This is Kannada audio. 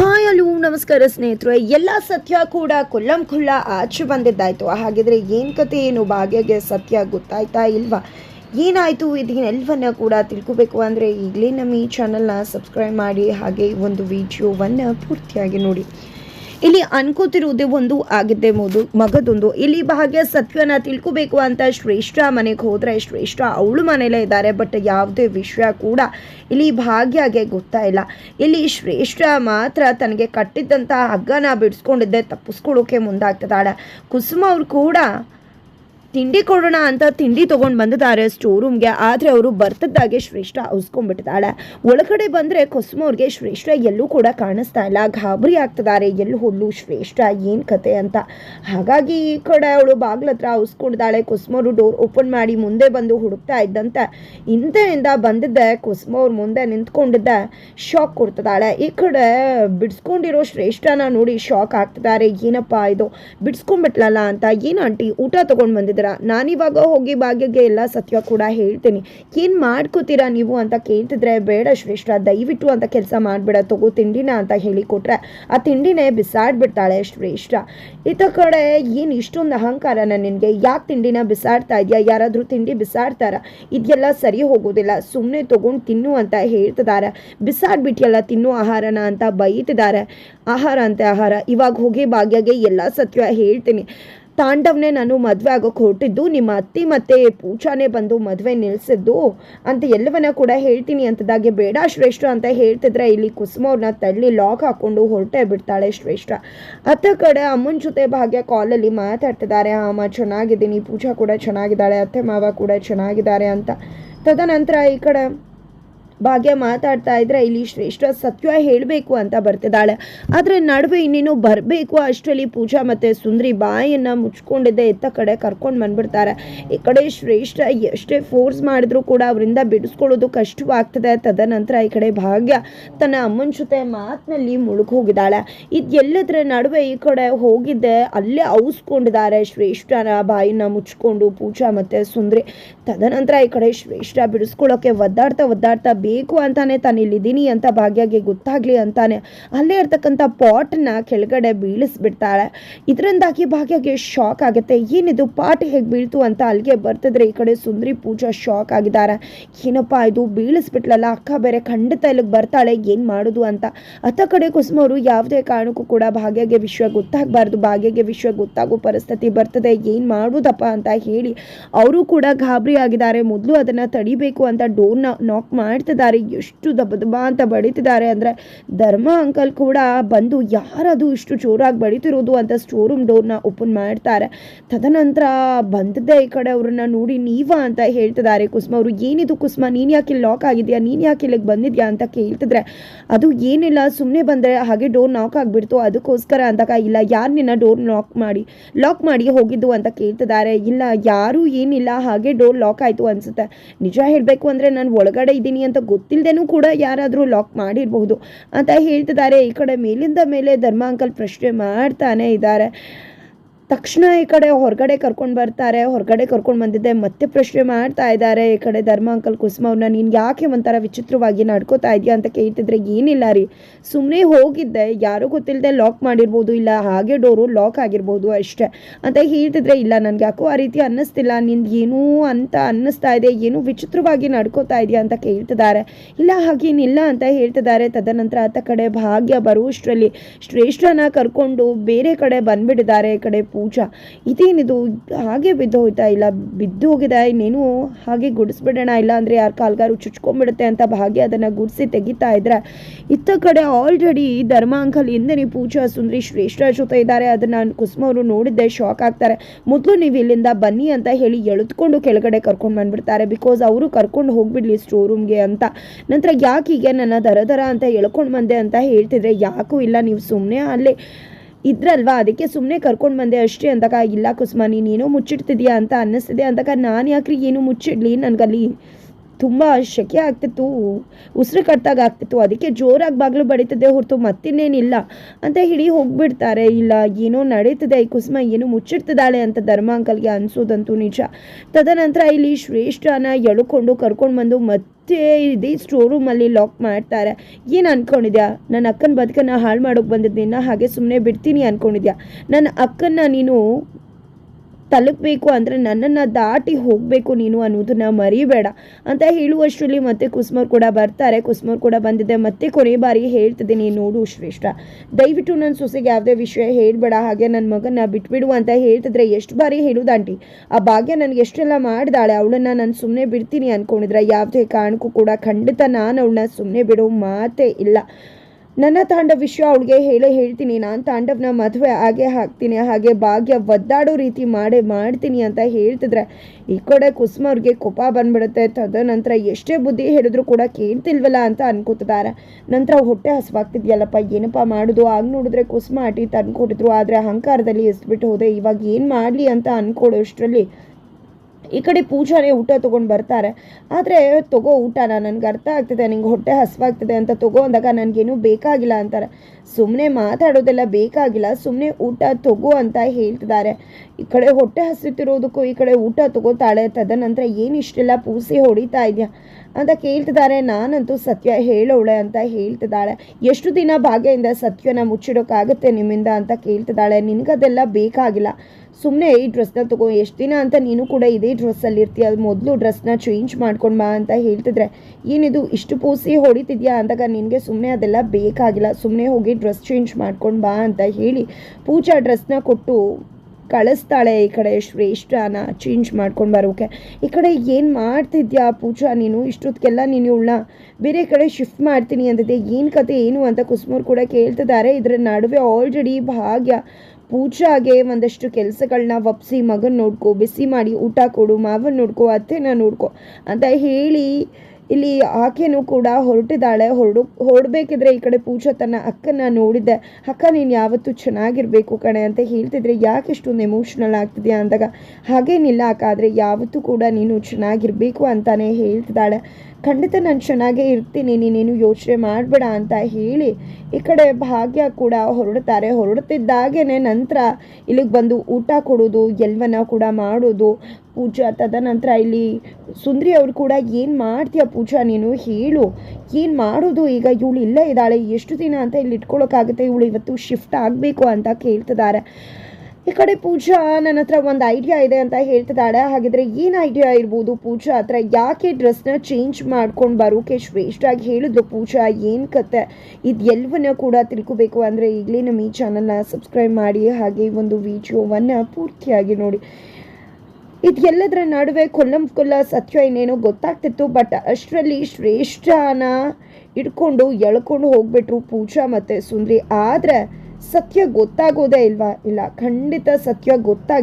ಹಾಯ್ ಹಲೋ ನಮಸ್ಕಾರ ಸ್ನೇಹಿತರೆ. ಎಲ್ಲ ಸತ್ಯ ಕೂಡ ಕೊಲ್ಲಂ ಖುಲ್ಲ ಆಚೆ ಬಂದಿದ್ದಾಯ್ತು. ಹಾಗಿದ್ರೆ ಏನು ಕತೆ, ಏನು ಭಾಗ್ಯಗೆ ಸತ್ಯ ಗೊತ್ತಾಯ್ತಾ ಇಲ್ವಾ? ಏನಾಯಿತು? ಇದನ್ನೆಲ್ಲವನ್ನ ಕೂಡ ತಿಳ್ಕೊಬೇಕು ಅಂದರೆ ಈಗಲೇ ನಮ್ಮ ಈ ಚಾನಲ್ನ ಸಬ್ಸ್ಕ್ರೈಬ್ ಮಾಡಿ, ಹಾಗೆ ಒಂದು ವಿಡಿಯೋವನ್ನು ಪೂರ್ತಿಯಾಗಿ ನೋಡಿ. ಇಲ್ಲಿ ಅನ್ಕೋತಿರುವುದೇ ಒಂದು ಆಗಿದ್ದೆ ಮೊದು ಮಗದೊಂದು. ಇಲ್ಲಿ ಭಾಗ್ಯ ಸತ್ವನ ತಿಳ್ಕೊಬೇಕು ಅಂತ ಶ್ರೇಷ್ಠ ಮನೆಗೆ ಹೋದ್ರೆ ಶ್ರೇಷ್ಠ ಅವಳು ಮನೆಯಲ್ಲೇ ಇದ್ದಾರೆ ಬಟ್ ಯಾವುದೇ ವಿಷಯ ಕೂಡ ಇಲ್ಲಿ ಭಾಗ್ಯಗೆ ಗೊತ್ತಾ ಇಲ್ಲ. ಇಲ್ಲಿ ಶ್ರೇಷ್ಠ ಮಾತ್ರ ತನಗೆ ಕಟ್ಟಿದ್ದಂಥ ಹಗ್ಗನ ಬಿಡಿಸ್ಕೊಂಡಿದ್ದೆ ತಪ್ಪಿಸ್ಕೊಳ್ಳೋಕೆ ಮುಂದಾಗ್ತದಾಳೆ ಕುಸುಮ ಅವ್ರು ಕೂಡ ತಿಂಡಿ ಕೊಡೋಣ ಅಂತ ತಿಂಡಿ ತೊಗೊಂಡು ಬಂದಿದ್ದಾರೆ ಸ್ಟೋರ್ ರೂಮ್ಗೆ ಆದರೆ ಅವರು ಬರ್ತದ್ದಾಗೆ ಶ್ರೇಷ್ಠ ಔಸ್ಕೊಂಡ್ಬಿಟ್ಟಿದ್ದಾಳೆ ಒಳಗಡೆ ಬಂದರೆ ಅವ್ರಿಗೆ ಶ್ರೇಷ್ಠ ಎಲ್ಲೂ ಕೂಡ ಕಾಣಿಸ್ತಾ ಇಲ್ಲ. ಗಾಬರಿ ಆಗ್ತಿದ್ದಾರೆ. ಎಲ್ಲಿ ಹೋದ್ಲು ಶ್ರೇಷ್ಠ? ಏನು ಕತೆ ಅಂತ. ಹಾಗಾಗಿ ಈ ಕಡೆ ಅವಳು ಬಾಗ್ಲ ಹತ್ರ ಔಸ್ಕೊಂಡಿದ್ದಾಳೆ ಕುಸುಮವರು ಡೋರ್ ಓಪನ್ ಮಾಡಿ ಮುಂದೆ ಬಂದು ಹುಡುಕ್ತಾ ಇದ್ದಂತೆ. ಹಿಂದೆಯಿಂದ ಬಂದಿದ್ದೆ. ಅವ್ರ ಮುಂದೆ ನಿಂತ್ಕೊಂಡಿದ್ದೆ. ಶಾಕ್ ಕೊಡ್ತಿದ್ದಾಳೆ. ಈ ಕಡೆ ಬಿಡಿಸ್ಕೊಂಡಿರೋ ಶ್ರೇಷ್ಠನ ನೋಡಿ ಶಾಕ್ ಆಗ್ತಿದ್ದಾರೆ. ಏನಪ್ಪ ಇದು? ಬಿಡಿಸ್ಕೊಂಡ್ಬಿಟ್ಲಲ್ಲ ಅಂತ. ಏನು ಆಂಟಿ ಊಟ ತೊಗೊಂಡು ಬಂದಿದ್ದೀರಾ ನಾನಿವಾಗ ಹೋಗಿ ಭಾಗ್ಯಗೆ ಎಲ್ಲ ಸತ್ಯ ಕೂಡ ಹೇಳ್ತೀನಿ. ಏನು ಮಾಡ್ಕೋತೀರಾ ನೀವು ಅಂತ ಕೇಳ್ತಿದ್ರೆ, ಬೇಡ ಶ್ರೇಷ್ಠ, ದಯವಿಟ್ಟು ಅಂತ ಕೆಲಸ ಮಾಡಬೇಡ, ತಗೋ ತಿಂಡಿನ ಅಂತ ಹೇಳಿ ಕೊಟ್ರೆ ಆ ತಿಂಡಿನೇ ಬಿಸಾಡ್ಬಿಡ್ತಾಳೆ ಶ್ರೇಷ್ಠ. ಇತ ಕಡೆ ಏನು ಇಷ್ಟೊಂದು ಅಹಂಕಾರನ ನಿನಗೆ? ಯಾಕೆ ತಿಂಡಿನ ಬಿಸಾಡ್ತಾ ಇದೆಯಾ? ಯಾರಾದರೂ ತಿಂಡಿ ಬಿಸಾಡ್ತಾರ? ಇದೆಲ್ಲ ಸರಿ ಹೋಗೋದಿಲ್ಲ ಸುಮ್ಮನೆ ತೊಗೊಂಡು ತಿನ್ನು ಅಂತ ಹೇಳ್ತಿದ್ದಾರೆ ಬಿಸಾಡ್ಬಿಟ್ಟಿಯಲ್ಲ ತಿನ್ನು ಆಹಾರನ ಅಂತ ಬೈತಿದ್ದಾರೆ ಆಹಾರ ಅಂತೆ ಆಹಾರ. ಇವಾಗ ಹೋಗಿ ಭಾಗ್ಯಗೆ ಎಲ್ಲ ಸತ್ಯ ಹೇಳ್ತೀನಿ. ತಾಂಡವ್ನೇ ನಾನು ಮದುವೆ ಆಗೋಕ್ಕೆ ಹೊರಟಿದ್ದು, ನಿಮ್ಮ ಅತ್ತಿ ಮತ್ತೆ ಪೂಜಾನೇ ಬಂದು ಮದುವೆ ನಿಲ್ಲಿಸಿದ್ದು ಅಂತ ಎಲ್ಲವನ್ನ ಕೂಡ ಹೇಳ್ತೀನಿ ಅಂತದಾಗೆ ಬೇಡ ಶ್ರೇಷ್ಠ ಅಂತ ಹೇಳ್ತಿದ್ರೆ ಇಲ್ಲಿ ಕುಸುಮ ಅವ್ರನ್ನ ತಳ್ಳಿ ಲಾಕ್ ಹಾಕೊಂಡು ಹೊರಟೇ ಬಿಡ್ತಾಳೆ ಶ್ರೇಷ್ಠ. ಅತ್ತ ಕಡೆ ಅಮ್ಮನ ಜೊತೆ ಭಾಗ್ಯ ಕಾಲಲ್ಲಿ ಮಾತಾಡ್ತಿದ್ದಾರೆ ಅಮ್ಮ ಚೆನ್ನಾಗಿದ್ದೀನಿ, ಪೂಜಾ ಕೂಡ ಚೆನ್ನಾಗಿದ್ದಾಳೆ, ಅತ್ತೆ ಮಾವ ಕೂಡ ಚೆನ್ನಾಗಿದ್ದಾರೆ ಅಂತ. ತದನಂತರ ಈ ಕಡೆ ಭಾಗ್ಯ ಮಾತಾಡ್ತಾ ಇದ್ರೆ ಇಲ್ಲಿ ಶ್ರೇಷ್ಠ ಸತ್ಯ ಹೇಳಬೇಕು ಅಂತ ಬರ್ತಿದ್ದಾಳೆ. ಆದರೆ ನಡುವೆ ಇನ್ನೇನು ಬರಬೇಕು ಅಷ್ಟರಲ್ಲಿ ಪೂಜಾ ಮತ್ತು ಸುಂದರಿ ಬಾಯನ್ನು ಮುಚ್ಕೊಂಡಿದ್ದೆ ಎತ್ತ ಕಡೆ ಕರ್ಕೊಂಡು ಬಂದ್ಬಿಡ್ತಾರೆ. ಈ ಕಡೆ ಶ್ರೇಷ್ಠ ಎಷ್ಟೇ ಫೋರ್ಸ್ ಮಾಡಿದ್ರು ಕೂಡ ಅವರಿಂದ ಬಿಡಿಸ್ಕೊಳ್ಳೋದು ಕಷ್ಟವಾಗ್ತದೆ. ತದನಂತರ ಈ ಕಡೆ ಭಾಗ್ಯ ತನ್ನ ಅಮ್ಮನ ಜೊತೆ ಮಾತಿನಲ್ಲಿ ಮುಳುಗೋಗಿದ್ದಾಳೆ ಇದು ಎಲ್ಲದ್ರ ನಡುವೆ ಈ ಕಡೆ ಹೋಗಿದ್ದೆ, ಅಲ್ಲೇ ಔಸ್ಕೊಂಡಿದ್ದಾರೆ. ಶ್ರೇಷ್ಠನ ಬಾಯಿನ ಮುಚ್ಕೊಂಡು ಪೂಜಾ ಮತ್ತು ಸುಂದ್ರಿ. ತದನಂತರ ಈ ಕಡೆ ಶ್ರೇಷ್ಠ ಬಿಡಿಸ್ಕೊಳ್ಳೋಕ್ಕೆ ಒದ್ದಾಡ್ತಾ ಒದ್ದಾಡ್ತಾ ಬೇಕು ಅಂತಾನೆ ತಾನು ಇಲ್ಲಿದ್ದೀನಿ ಅಂತ ಭಾಗ್ಯಗೆ ಗೊತ್ತಾಗ್ಲಿ ಅಂತಾನೆ ಅಲ್ಲೇ ಇರ್ತಕ್ಕಂಥ ಪಾಟ್ನ ಕೆಳಗಡೆ ಬೀಳಿಸ್ಬಿಡ್ತಾಳೆ. ಇದರಿಂದಾಗಿ ಭಾಗ್ಯಗೆ ಶಾಕ್ ಆಗುತ್ತೆ. ಏನಿದು ಪಾಟ್ ಹೇಗೆ ಬೀಳ್ತು ಅಂತ ಅಲ್ಲಿಗೆ ಬರ್ತಿದ್ರೆ ಈ ಕಡೆ ಸುಂದರಿ ಪೂಜಾ ಶಾಕ್ ಆಗಿದ್ದಾರೆ. ಏನಪ್ಪ ಇದು ಬೀಳಿಸ್ಬಿಟ್ಲಲ್ಲ, ಅಕ್ಕ ಬೇರೆ ಖಂಡಿತ ಇಲ್ಲಿಗೆ ಬರ್ತಾಳೆ, ಏನು ಮಾಡೋದು ಅಂತ. ಅತ್ತ ಕಡೆ ಕುಸುಮವರು ಯಾವುದೇ ಕಾರಣಕ್ಕೂ ಕೂಡ ಭಾಗ್ಯಗೆ ವಿಶ್ವ ಗೊತ್ತಾಗಬಾರ್ದು. ಭಾಗ್ಯಗೆ ವಿಶ್ವ ಗೊತ್ತಾಗೋ ಪರಿಸ್ಥಿತಿ ಬರ್ತದೆ. ಏನು ಮಾಡೋದಪ್ಪ ಅಂತ ಹೇಳಿ ಅವರು ಕೂಡ ಗಾಬರಿ ಆಗಿದ್ದಾರೆ. ಮೊದಲು ಅದನ್ನು ತಡಿಬೇಕು ಅಂತ ಡೋರ್ನ ನಾಕ್ ಮಾಡ್ತಿದ್ದಾರೆ ಎಷ್ಟು ದಬ ದಬ ಅಂತ ಬಡಿತಿದ್ದಾರೆ ಅಂದರೆ ಧರ್ಮ ಅಂಕಲ್ ಕೂಡ ಬಂದು ಯಾರದು ಇಷ್ಟು ಜೋರಾಗಿ ಬಡಿತಿರೋದು ಅಂತ ಸ್ಟೋರ್ ರೂಮ್ ಡೋರ್ನ ಓಪನ್ ಮಾಡ್ತಾರೆ. ತದನಂತರ ಬಂದದ್ದೇ ಈ ಕಡೆ ಅವ್ರನ್ನ ನೋಡಿ ನೀವಾ ಅಂತ ಹೇಳ್ತಿದ್ದಾರೆ ಕುಸುಮ ಅವರು. ಏನಿದು ಕುಸುಮ, ನೀನು ಯಾಕೆ ಲಾಕ್ ಆಗಿದೆಯಾ? ನೀನು ಯಾಕೆ ಇಲ್ಲಿಗೆ ಬಂದಿದ್ಯಾ ಅಂತ ಕೇಳ್ತಿದ್ರೆ, ಅದು ಏನಿಲ್ಲ ಸುಮ್ಮನೆ ಬಂದರೆ ಹಾಗೆ ಡೋರ್ ನಾಕ್ ಆಗಿಬಿಡ್ತು. ಅದಕ್ಕೋಸ್ಕರ ಅಂದಾಗ ಇಲ್ಲ, ಯಾರು ನಿನ್ನ ಡೋರ್ ಲಾಕ್ ಮಾಡಿ ಲಾಕ್ ಮಾಡಿ ಹೋಗಿದ್ದು ಅಂತ ಕೇಳ್ತಿದ್ದಾರೆ. ಇಲ್ಲ, ಯಾರೂ ಏನಿಲ್ಲ, ಹಾಗೆ ಡೋರ್ ಲಾಕ್ ಆಯಿತು ಅನಿಸುತ್ತೆ. ನಿಜ ಹೇಳಬೇಕು ಅಂದರೆ ನಾನು ಒಳಗಡೆ ಇದ್ದೀನಿ ಅಂತ ಗೊತ್ತಿಲ್ಲದೇನೂ ಕೂಡ ಯಾರಾದರೂ ಲಾಕ್ ಮಾಡಿರಬಹುದು ಅಂತ ಹೇಳ್ತಿದ್ದಾರೆ. ಈ ಕಡೆ ಮೇಲಿಂದ ಮೇಲೆ ಧರ್ಮ ಅಂಕಲ್ ಪ್ರಶ್ನೆ ಮಾಡ್ತಾನೆ ಇದ್ದಾರೆ. ತಕ್ಷಣ ಈ ಕಡೆ ಹೊರಗಡೆ ಕರ್ಕೊಂಡು ಬರ್ತಾರೆ, ಹೊರಗಡೆ ಕರ್ಕೊಂಡು ಬಂದಿದ್ದೆ, ಮತ್ತೆ ಪ್ರಶ್ನೆ ಮಾಡ್ತಾ ಇದ್ದಾರೆ, ಈ ಕಡೆ ಧರ್ಮ ಅಂಕಲ್ ಕುಸುಮ ಅವ್ರನ್ನ ನೀನು ಯಾಕೆ ಒಂಥರ ವಿಚಿತ್ರವಾಗಿ ನಡ್ಕೋತಾ ಇದೆಯಾ? ಅಂತ ಕೇಳ್ತಿದ್ರೆ, ಏನಿಲ್ಲ ರೀ ಸುಮ್ಮನೆ ಹೋಗಿದ್ದೆ, ಯಾರೂ ಗೊತ್ತಿಲ್ಲದೆ ಲಾಕ್ ಮಾಡಿರ್ಬೋದು, ಇಲ್ಲ ಹಾಗೆ ಡೋರು ಲಾಕ್ ಆಗಿರ್ಬೋದು ಅಷ್ಟೇ. ಅಂತ ಹೇಳ್ತಿದ್ರೆ, ಇಲ್ಲ, ನನಗೆ ಯಾಕೋ ಆ ರೀತಿ ಅನ್ನಿಸ್ತಿಲ್ಲ, ನಿಂದು ಏನೂ ಅಂತ ಅನ್ನಿಸ್ತಾ ಇದೆ, ಏನೂ ವಿಚಿತ್ರವಾಗಿ ನಡ್ಕೋತಾ ಇದೆಯಾ? ಅಂತ ಕೇಳ್ತಿದ್ದಾರೆ. ಇಲ್ಲ, ಹಾಗೇನಿಲ್ಲ, ಅಂತ ಹೇಳ್ತಿದ್ದಾರೆ. ತದನಂತರ ಆತ ಕಡೆ ಭಾಗ್ಯ ಬರುವಷ್ಟರಲ್ಲಿ ಶ್ರೇಷ್ಠನ ಕರ್ಕೊಂಡು ಬೇರೆ ಕಡೆ ಬಂದ್ಬಿಟ್ಟಿದ್ದಾರೆ. ಈ ಕಡೆ ಪೂಜಾ. ಇದೇನಿದು? ಹಾಗೆ ಬಿದ್ದು ಹೋಯ್ತಾ ಇಲ್ಲ. ಬಿದ್ದು ಹೋಗಿದೆ. ಇನ್ನೇನು ಹಾಗೆ ಗುಡಿಸ್ಬಿಡೋಣ. ಇಲ್ಲ ಅಂದರೆ ಯಾರು ಕಾಲ್ಗಾರು ಚುಚ್ಕೊಂಡ್ಬಿಡುತ್ತೆ ಅಂತ ಭಾಗ್ಯ ಅದನ್ನು ಗುಡಿಸಿ ತೆಗಿತಾ ಇದ್ರೆ. ಇತ್ತ ಕಡೆ ಆಲ್ರೆಡಿ ಧರ್ಮ ಅಂಕಲ್ ಹಿಂದೆನೇ ಪೂಜಾ ಸುಂದ್ರಿ ಶ್ರೇಷ್ಠ ಜೊತೆ ಇದ್ದಾರೆ. ಅದನ್ನು ಕುಸುಮ ಅವರು ನೋಡಿದ್ದೆ ಶಾಕ್ ಆಗ್ತಾರೆ. ಮೊದಲು ನೀವು ಇಲ್ಲಿಂದ ಬನ್ನಿ ಅಂತ ಹೇಳಿ ಎಳೆದುಕೊಂಡು ಕೆಳಗಡೆ ಕರ್ಕೊಂಡು ಬಂದ್ಬಿಡ್ತಾರೆ. ಬಿಕಾಸ್ ಅವರು ಕರ್ಕೊಂಡು ಹೋಗ್ಬಿಡ್ಲಿ ಸ್ಟೋರ್ ರೂಮ್ಗೆ ಅಂತ. ನಂತರ ಯಾಕೆ ಹೀಗೆ ನನ್ನ ದರ ದರ ಅಂತ ಎಳ್ಕೊಂಡು ಬಂದೆ ಅಂತ ಹೇಳ್ತಿದ್ರೆ, ಯಾಕೂ ಇಲ್ಲ, ನೀವು ಸುಮ್ಮನೆ ಅಲ್ಲಿ ಇದ್ರಲ್ವಾ? ಅದಕ್ಕೆ ಸುಮ್ಮನೆ ಕರ್ಕೊಂಡು ಬಂದೆ. ಅಷ್ಟೇ ಅಂತಕ ಇಲ್ಲ ಕುಸ್ಮಾನಿ ನೀನೇನೋ ಮುಚ್ಚಿಡ್ತಿದ್ಯಾ ಅಂತ ಅನ್ನಿಸ್ತಿದೆ. ಅಂತಕ ನಾನು ಯಾಕ್ರಿ ಏನು ಮುಚ್ಚಿಡ್ಲಿ ನನಗಲ್ಲಿ? ತುಂಬ ಶೆಕೆ ಆಗ್ತಿತ್ತು, ಉಸಿರು ಕಟ್ಟಾಗ ಆಗ್ತಿತ್ತು, ಅದಕ್ಕೆ ಜೋರಾಗಿ ಬಾಗಿಲು ಬಡಿತದೆ ಹೊರತು ಮತ್ತಿನ್ನೇನಿಲ್ಲ ಅಂತ ಹಿಡಿ ಹೋಗ್ಬಿಡ್ತಾರೆ. ಇಲ್ಲ, ಏನೋ ನಡೀತದೆ, ಈ ಕುಸುಮ ಏನೋ ಮುಚ್ಚಿಡ್ತಿದ್ದಾಳೆ ಅಂತ ಧರ್ಮ ಅಂಕಲ್ಗೆ ಅನ್ಸೋದಂತೂ ನಿಜ. ತದನಂತರ ಇಲ್ಲಿ ಶ್ರೇಷ್ಠನ ಎಳ್ಕೊಂಡು ಕರ್ಕೊಂಡು ಬಂದು ಮತ್ತೆ ಇದೇ ಸ್ಟೋರ್ ರೂಮಲ್ಲಿ ಲಾಕ್ ಮಾಡ್ತಾರೆ. ಏನು ಅನ್ಕೊಂಡಿದ್ಯಾ? ನನ್ನ ಅಕ್ಕನ ಬದುಕನ್ನು ಹಾಳು ಮಾಡೋಕೆ ಬಂದಿದ್ದೀನ ಹಾಗೆ ಸುಮ್ಮನೆ ಬಿಡ್ತೀನಿ ಅನ್ಕೊಂಡಿದ್ಯಾ? ನನ್ನ ಅಕ್ಕನ್ನ ನೀನು ತಲುಪಬೇಕು ಅಂದರೆ ನನ್ನನ್ನು ದಾಟಿ ಹೋಗಬೇಕು ನೀನು ಅನ್ನೋದನ್ನ ಮರಿಬೇಡ ಅಂತ ಹೇಳುವಷ್ಟರಲ್ಲಿ ಮತ್ತೆ ಕುಸ್ಮರ್ ಕೂಡ ಬರ್ತಾರೆ. ಕುಸ್ಮರ್ ಕೂಡ ಬಂದಿದೆ. ಮತ್ತೆ ಕೊನೆ ಬಾರಿ ಹೇಳ್ತಿದ್ದೀನಿ ನೋಡು ಶ್ರೇಷ್ಠ. ದಯವಿಟ್ಟು ನನ್ನ ಸೊಸೆಗೆ ಯಾವುದೇ ವಿಷಯ ಹೇಳಬೇಡ. ಹಾಗೆ ನನ್ನ ಮಗನ ಬಿಟ್ಬಿಡು ಅಂತ ಹೇಳ್ತಿದ್ರೆ ಎಷ್ಟು ಬಾರಿ ಹೇಳುದಾಂಟಿ ಆ ಭಾಗ್ಯ ನನಗೆ ಎಷ್ಟೆಲ್ಲ ಮಾಡಿದಾಳೆ. ಅವಳನ್ನ ನಾನು ಸುಮ್ಮನೆ ಬಿಡ್ತೀನಿ ಅನ್ಕೊಂಡಿದ್ರೆ, ಯಾವುದೇ ಕಾರಣಕ್ಕೂ ಕೂಡ ಖಂಡಿತ ನಾನು ಅವಳನ್ನ ಸುಮ್ಮನೆ ಬಿಡೋ ಮಾತೇ ಇಲ್ಲ. ನನ್ನ ತಾಂಡವ ವಿಷಯ ಅವಳಿಗೆ ಹೇಳೇ ಹೇಳ್ತೀನಿ. ನಾನು ತಾಂಡವ್ನ ಮದುವೆ ಹಾಗೆ ಹಾಕ್ತೀನಿ. ಹಾಗೆ ಭಾಗ್ಯ ಒದ್ದಾಡೋ ರೀತಿ ಮಾಡೇ ಮಾಡ್ತೀನಿ ಅಂತ ಹೇಳ್ತಿದ್ರೆ ಈ ಕಡೆ ಕುಸುಮ ಅವ್ರಿಗೆ ಕೋಪ ಬಂದ್ಬಿಡುತ್ತೆ. ತದನಂತರ ಎಷ್ಟೇ ಬುದ್ಧಿ ಹೇಳಿದ್ರು ಕೂಡ ಕೇಳ್ತಿಲ್ವಲ್ಲ ಅಂತ ಅನ್ಕೋತಿದ್ದಾರೆ. ನಂತರ ಹೊಟ್ಟೆ ಹಸುವಾಗ್ತಿದ್ಯಲ್ಲಪ್ಪ, ಏನಪ್ಪ ಮಾಡೋದು? ಆಗ ನೋಡಿದ್ರೆ ಕುಸುಮ ಆಟಿ ತಂದ್ಕೊಟ್ಟಿದ್ರು. ಆದರೆ ಅಹಂಕಾರದಲ್ಲಿ ಎಸ್ಬಿಟ್ಟು ಹೋದೆ. ಇವಾಗ ಏನು ಮಾಡಲಿ ಅಂತ ಅನ್ಕೊಳ್ಳೋಷ್ಟರಲ್ಲಿ ಈ ಕಡೆ ಪೂಜಾನೇ ಊಟ ತೊಗೊಂಡು ಬರ್ತಾರೆ. ಆದರೆ, ತಗೋ ಊಟನ ನನಗೆ ಅರ್ಥ ಆಗ್ತಿದೆ, ನಿಂಗೆ ಹೊಟ್ಟೆ ಹಸುವಾಗ್ತಿದೆ ಅಂತ ತಗೋ ಅಂದಾಗ ನನಗೇನು ಬೇಕಾಗಿಲ್ಲ ಅಂತಾರೆ. ಸುಮ್ಮನೆ ಮಾತಾಡೋದೆಲ್ಲ ಬೇಕಾಗಿಲ್ಲ ಸುಮ್ಮನೆ ಊಟ ತಗೋ ಅಂತ ಹೇಳ್ತಿದ್ದಾರೆ. ಈ ಕಡೆ ಹೊಟ್ಟೆ ಹಸುತ್ತಿರೋದಕ್ಕೂ ಈ ಕಡೆ ಊಟ ತಗೋತಾಳೆ ತದನಂತರ ಏನು ಇಷ್ಟೆಲ್ಲ, ಪೂಸಿ ಹೊಡಿತಾ ಇದೆಯಾ? ಅಂತ ಕೇಳ್ತಿದ್ದಾರೆ. ನಾನಂತೂ ಸತ್ಯ ಹೇಳೋಳೆ ಅಂತ ಹೇಳ್ತಿದ್ದಾಳೆ. ಎಷ್ಟು ದಿನ ಭಾಗ್ಯದಿಂದ ಸತ್ಯನ ಮುಚ್ಚಿಡೋಕ್ಕಾಗುತ್ತೆ ನಿಮ್ಮಿಂದ? ಅಂತ ಕೇಳ್ತಿದ್ದಾಳೆ. ನಿನಗದೆಲ್ಲ ಬೇಕಾಗಿಲ್ಲ. ಸುಮ್ಮನೆ ಈ ಡ್ರೆಸ್ನ ತಗೋ, ಎಷ್ಟು ದಿನ ಅಂತ ನೀನು ಕೂಡ ಇದೇ ಡ್ರೆಸ್ಸಲ್ಲಿ ಇರ್ತೀಯ ಅದು ಮೊದಲು ಡ್ರೆಸ್ನ ಚೇಂಜ್ ಮಾಡ್ಕೊಂಡು ಬಾ ಅಂತ ಹೇಳ್ತಿದ್ರೆ, ಏನಿದು, ಇಷ್ಟು ಪೂಸಿ ಹೊಡಿತಿದ್ಯಾ? ಅಂದಾಗ, ನಿನಗೆ ಸುಮ್ಮನೆ ಅದೆಲ್ಲ ಬೇಕಾಗಿಲ್ಲ ಸುಮ್ಮನೆ ಹೋಗಿ ಡ್ರೆಸ್ ಚೇಂಜ್ ಮಾಡ್ಕೊಂಡು ಬಾ ಅಂತ ಹೇಳಿ, ಪೂಜಾ ಡ್ರೆಸ್ನ ಕೊಟ್ಟು ಕಳಿಸ್ತಾಳೆ, ಈ ಕಡೆ ಶ್ರೇಷ್ಠನ ಚೇಂಜ್ ಮಾಡ್ಕೊಂಡು ಬರೋಕೆ. ಈ ಕಡೆ ಏನು ಮಾಡ್ತಿದ್ಯಾ ಪೂಜಾ ನೀನು? ಇಷ್ಟೊತ್ತಿಗೆಲ್ಲ ನೀನು ಇವಳನ್ನ ಬೇರೆ ಕಡೆ ಶಿಫ್ಟ್ ಮಾಡ್ತೀನಿ ಅಂತಿದ್ದೆ ಏನು ಕತೆ ಏನು? ಅಂತ ಕುಸ್ಮೂರ್ ಕೂಡ ಕೇಳ್ತಿದ್ದಾರೆ. ಇದರ ನಡುವೆ ಆಲ್ರೆಡಿ ಭಾಗ್ಯ ಪೂಜಾಗೆ ಒಂದಷ್ಟು ಕೆಲಸಗಳನ್ನ ಒಪ್ಸಿ ಮಗನ ನೋಡ್ಕೊ, ಬಿಸಿ ಮಾಡಿ ಊಟ ಕೊಡು ಮಾವನ್ನ ನೋಡ್ಕೊ, ಅತ್ತೆನ ನೋಡ್ಕೊ ಅಂತ ಹೇಳಿ ಇಲ್ಲಿ ಆಕೆನೂ ಕೂಡ ಹೊರಟಿದ್ದಾಳೆ. ಹೊರಡು, ಹೊರಡಬೇಕಿದ್ರೆ ಈ ಕಡೆ ಪೂಜಾ ತನ್ನ ಅಕ್ಕನ ನೋಡಿದ್ದೆ ಅಕ್ಕ, ನೀನು ಯಾವತ್ತೂ ಚೆನ್ನಾಗಿರಬೇಕು ಕಣೆ ಅಂತ ಹೇಳ್ತಿದ್ರೆ ಯಾಕೆ ಇಷ್ಟೊಂದು ಎಮೋಷ್ನಲ್ ಆಗ್ತಿದ್ಯಾ ಅಂದಾಗ, ಹಾಗೇನಿಲ್ಲ ಅಕ್ಕ, ಆದರೆ ಯಾವತ್ತೂ ಕೂಡ ನೀನು ಚೆನ್ನಾಗಿರಬೇಕು ಅಂತಾನೆ ಹೇಳ್ತಿದ್ದಾಳೆ. ಖಂಡಿತ ನಾನು ಚೆನ್ನಾಗೇ ಇರ್ತೀನಿ, ನೀನೇನು ಯೋಚನೆ ಮಾಡಬೇಡ ಅಂತ ಹೇಳಿ ಈ ಕಡೆ ಭಾಗ್ಯ ಕೂಡ ಹೊರಡ್ತಾರೆ ಹೊರಡ್ತಿದ್ದಾಗೇ ನಂತರ ಇಲ್ಲಿಗೆ ಬಂದು ಊಟ ಕೊಡೋದು ಎಲ್ವನ ಕೂಡ ಮಾಡೋದು, ಪೂಜಾ ತದನಂತರ ಇಲ್ಲಿ ಸುಂದ್ರಿ ಅವ್ರು ಕೂಡ ಏನು ಮಾಡ್ತೀಯ ಪೂಜಾ ನೀನು ಹೇಳು. ಏನು ಮಾಡೋದು ಈಗ? ಇವಳು ಇಲ್ಲೇ ಇದ್ದಾಳೆ, ಎಷ್ಟು ದಿನ ಅಂತ ಇಲ್ಲಿ ಇಟ್ಕೊಳ್ಳೋಕ್ಕಾಗುತ್ತೆ ಇವಳು ಇವತ್ತು ಶಿಫ್ಟ್ ಆಗಬೇಕು ಅಂತ ಕೇಳ್ತಿದ್ದಾರೆ. ಈ ಕಡೆ ಪೂಜಾ ನನ್ನ ಹತ್ರ ಒಂದು ಐಡಿಯಾ ಇದೆ ಅಂತ ಹೇಳ್ತಿದ್ದಾಳೆ. ಹಾಗಿದ್ರೆ ಏನು ಐಡಿಯಾ ಇರ್ಬೋದು ಪೂಜಾ ಹತ್ರ? ಯಾಕೆ ಡ್ರೆಸ್ನ ಚೇಂಜ್ ಮಾಡ್ಕೊಂಡು ಬರೋಕೆ ಶ್ರೇಷ್ಠಾಗಿ ಹೇಳಿದ್ರು ಪೂಜಾ? ಏನು ಕತೆ? ಇದು ಎಲ್ಲವನ್ನ ಕೂಡ ತಿಳ್ಕೊಬೇಕು ಅಂದರೆ ಈಗಲೇ ನಮ್ಮ ಈ ಚಾನಲ್ನ ಸಬ್ಸ್ಕ್ರೈಬ್ ಮಾಡಿ, ಹಾಗೆ ಒಂದು ವಿಡಿಯೋವನ್ನು ಪೂರ್ತಿಯಾಗಿ ನೋಡಿ. ಇದೆಲ್ಲದರ ನಡುವೆ ಕೊಲ್ಲಂ ಕೊಲ್ಲ ಸತ್ಯ ಇನ್ನೇನೋ ಗೊತ್ತಾಗ್ತಿತ್ತು ಬಟ್ ಅಷ್ಟರಲ್ಲಿ ಶ್ರೇಷ್ಠನ ಇಟ್ಕೊಂಡು ಎಳ್ಕೊಂಡು ಹೋಗ್ಬಿಟ್ರು ಪೂಜಾ ಮತ್ತು ಸುಂದ್ರಿ. ಆದರೆ ಸತ್ಯ ಗೊತ್ತಾಗೋದೇ ಇಲ್ವಾ? ಇಲ್ಲ ಖಂಡಿತ ಸತ್ಯ ಗೊತ್ತಾಗಿ